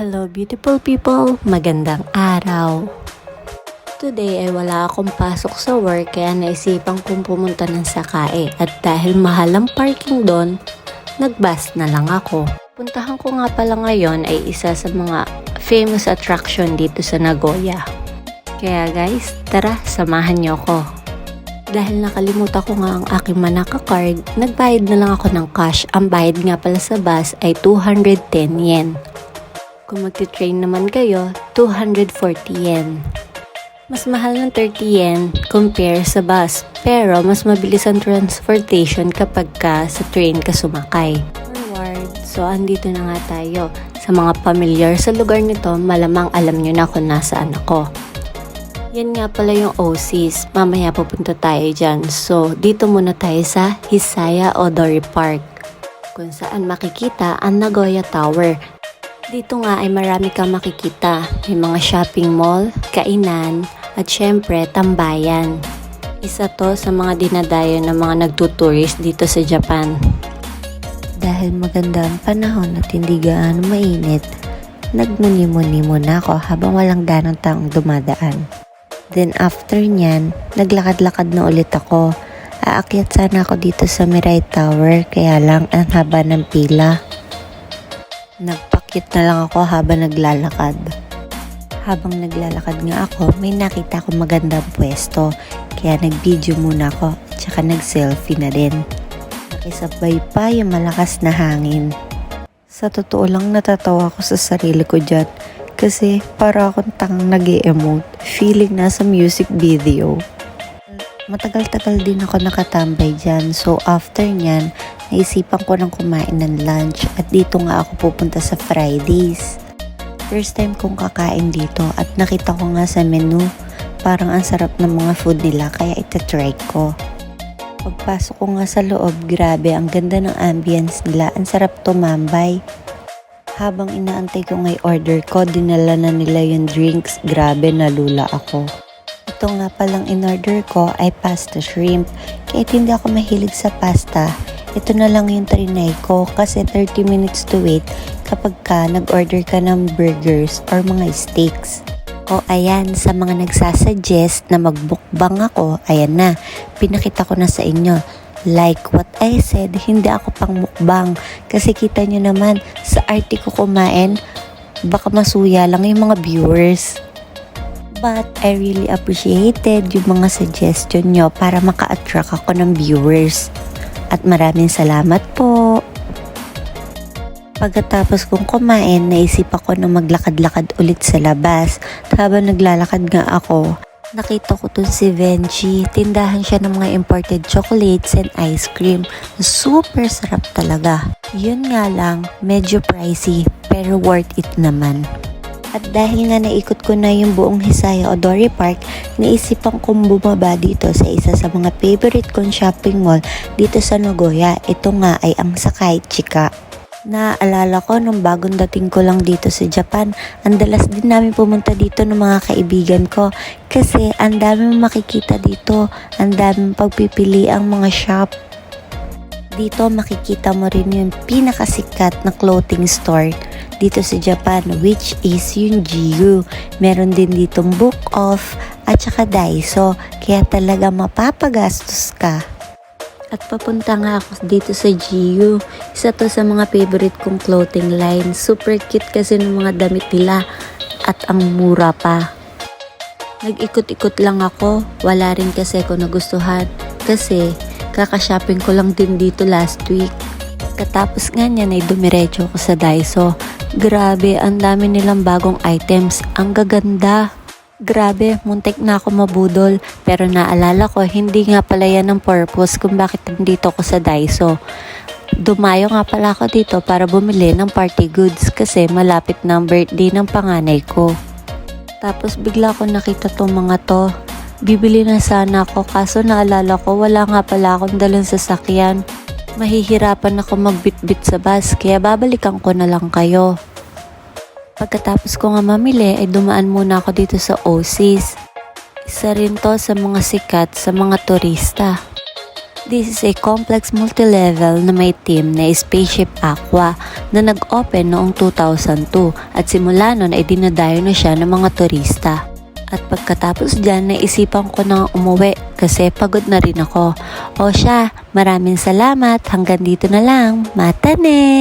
Hello beautiful people, magandang araw. Today ay wala akong pasok sa work kaya naisipan kong pumunta ng Sakae at dahil mahal ang parking doon, nagbus na lang ako. Puntahan ko nga pala ngayon ay isa sa mga famous attraction dito sa Nagoya. Kaya guys, tara, samahan niyo ako. Dahil nakalimutan ko nga ang aking Manaka card, nagbayad na lang ako ng cash. Ang bayad nga pala sa bus ay 210 yen. Kung magti-train naman kayo, 240 yen. Mas mahal ng 30 yen compare sa bus, pero mas mabilis ang transportation kapag ka sa train ka sumakay. Forward, so andito na nga tayo. Sa mga familiar sa lugar nito, malamang alam nyo na kung nasaan ako. Yan nga pala yung OCs. Mamaya pupunta tayo dyan. So, dito muna tayo sa Hisaya Odori Park. Kung saan makikita ang Nagoya Tower. Dito nga ay marami kang makikita. May mga shopping mall, kainan, at syempre tambayan. Isa to sa mga dinadayo ng mga nagtuturist dito sa Japan. Dahil maganda ang panahon at hindi gaano mainit, nagmuni-muni muna ako habang walang ganong taong dumadaan. Then after nyan, naglakad-lakad na ulit ako. Aakyat sana ako dito sa Mirai Tower kaya lang ang haba ng pila. Nagpakit na lang ako habang naglalakad. Habang naglalakad nga ako, may nakita ko magandang pwesto. Kaya nag-video muna ako at saka nag-selfie na din. Nakisabay pa yung malakas na hangin. Sa totoo lang natatawa ako sa sarili ko dyan kasi para akong tangang nag emote feeling nasa music video. Matagal-tagal din ako nakatambay dyan so after nyan, naisipan ko nang kumain ng lunch at dito nga ako pupunta sa Fridays. First time kong kakain dito at nakita ko nga sa menu, parang ang sarap ng mga food nila kaya itatry ko. Pagpasok ko nga sa loob, grabe, ang ganda ng ambience nila. Ang sarap tumambay. Habang inaantay ko ngay order ko, dinala na nila yung drinks. Grabe, nalula ako. Ito nga palang in-order ko ay pasta shrimp. Kahit hindi ako mahilig sa pasta, ito na lang yung trinay ko kasi 30 minutes to wait kapag ka nag-order ka ng burgers or mga steaks. O ayan, sa mga nagsasuggest na magbukbang ako, ayan na, pinakita ko na sa inyo. Like what I said, hindi ako pang mukbang. Kasi kita nyo naman, sa arte ko kumain, baka masuya lang yung mga viewers. But I really appreciated yung mga suggestion nyo para maka-attract ako ng viewers. At maraming salamat po. Pagkatapos kong kumain, naisip ako na maglakad-lakad ulit sa labas. Habang naglalakad nga ako, nakita ko dun si Venchi. Tindahan siya ng mga imported chocolates and ice cream. Super sarap talaga. Yun nga lang, medyo pricey, pero worth it naman. At dahil nga naikot ko na yung buong Hisaya Odori Park, naisipan kong bumaba dito sa isa sa mga favorite kong shopping mall dito sa Nagoya. Ito nga ay ang Sakai Chika. Naaalala ko nung bagong dating ko lang dito sa Japan, ang dalas din namin pumunta dito ng mga kaibigan ko kasi ang dami mong makikita dito, ang dami mong pagpipili ang mga shop. Dito makikita mo rin yung pinakasikat na clothing store dito sa Japan which is yung GU. Meron din ditong Book Off at saka Daiso kaya talaga mapapagastos ka. At papunta nga ako dito sa GU. Isa to sa mga favorite kong clothing line. Super cute kasi ng mga damit nila at ang mura pa. Nag-ikot-ikot lang ako. Wala rin kasi ako nagustuhan. Kasi kaka-shopping ko lang din dito last week. Katapos nga niyan ay dumiretso ako sa Daiso. Grabe, ang dami nilang bagong items. Ang gaganda. Grabe, muntik na ako mabudol. Pero naalala ko, hindi nga pala yan ang purpose kung bakit nandito ko sa Daiso. Dumayo nga pala ako dito para bumili ng party goods kasi malapit na ang birthday ng panganay ko. Tapos bigla ko nakita tong mga to. Bibili na sana ako kaso naalala ko wala nga pala akong dalang sasakyan. Mahihirapan ako magbitbit sa bus kaya babalikan ko na lang kayo. Pagkatapos ko nga mamili ay dumaan muna ako dito sa Oasis. Isa rin to sa mga sikat sa mga turista. This is a complex multi-level na may team na Spaceship Aqua na nag-open noong 2002 at simula nun ay dinadayo na siya ng mga turista. At pagkatapos dyan, naisipan ko na umuwi kasi pagod na rin ako. O siya, maraming salamat. Hanggang dito na lang. Matane!